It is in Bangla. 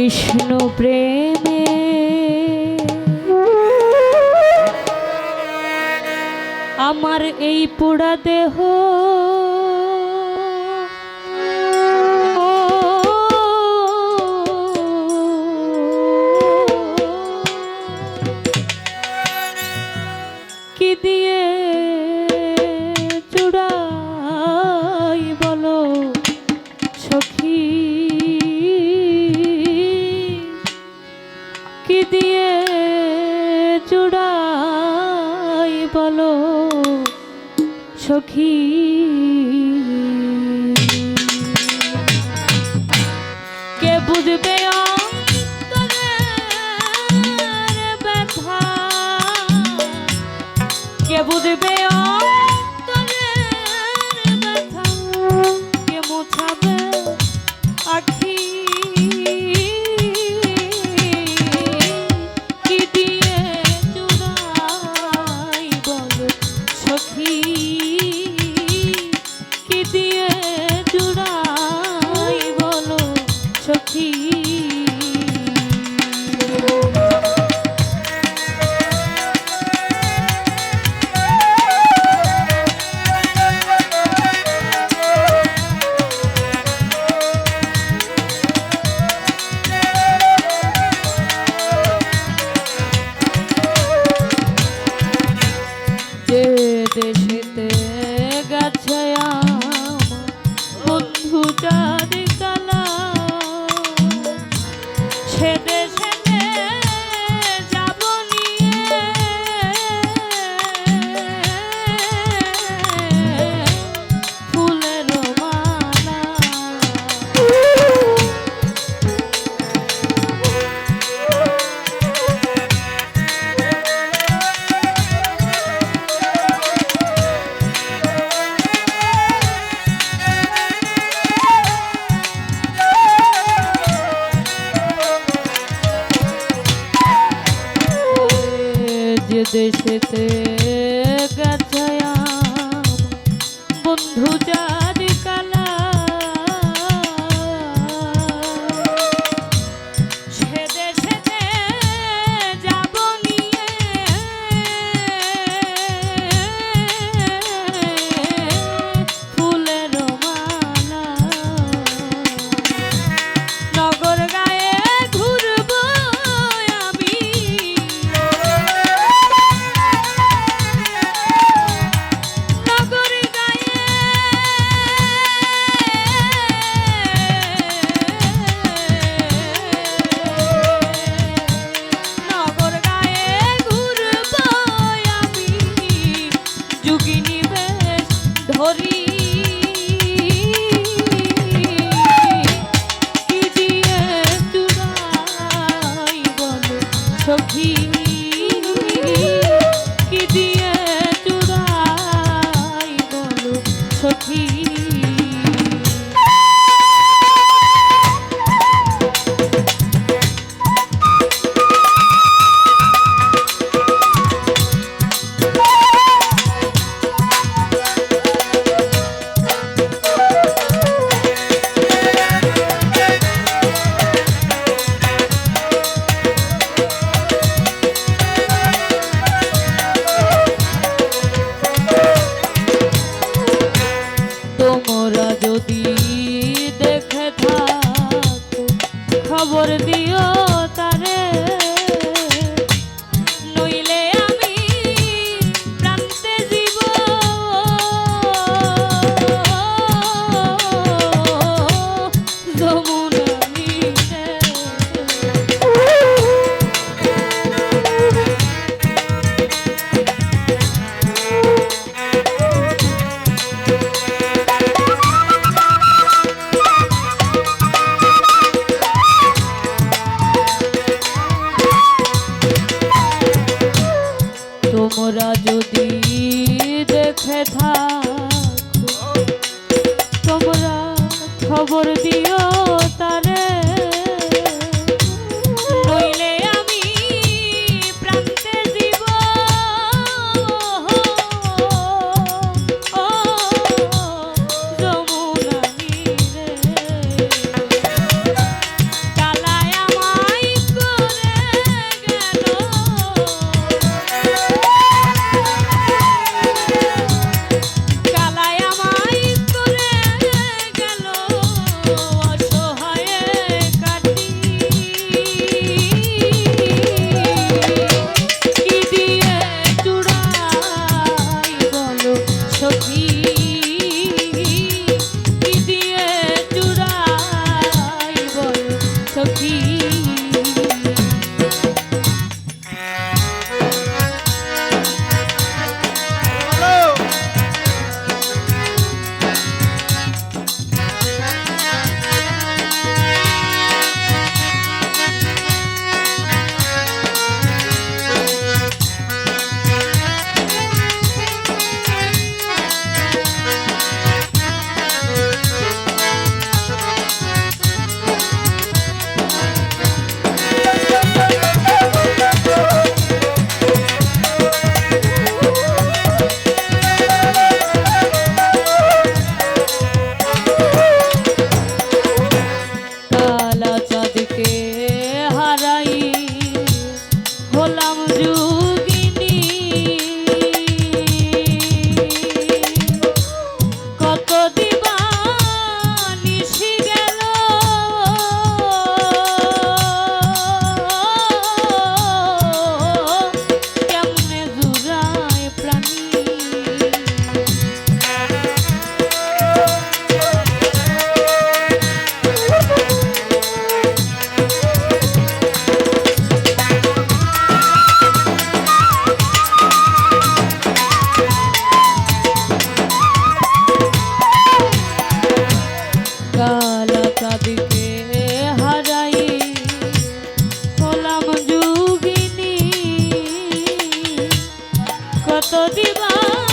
কৃষ্ণ প্রেমে। আমার এই পোড়া দেহ দিয়ে চুড়াই বলো সখী। কে বুঝবে ব্যথা? কে বুঝবে যে দেশেতে। দেশেতে ধার কত দিবা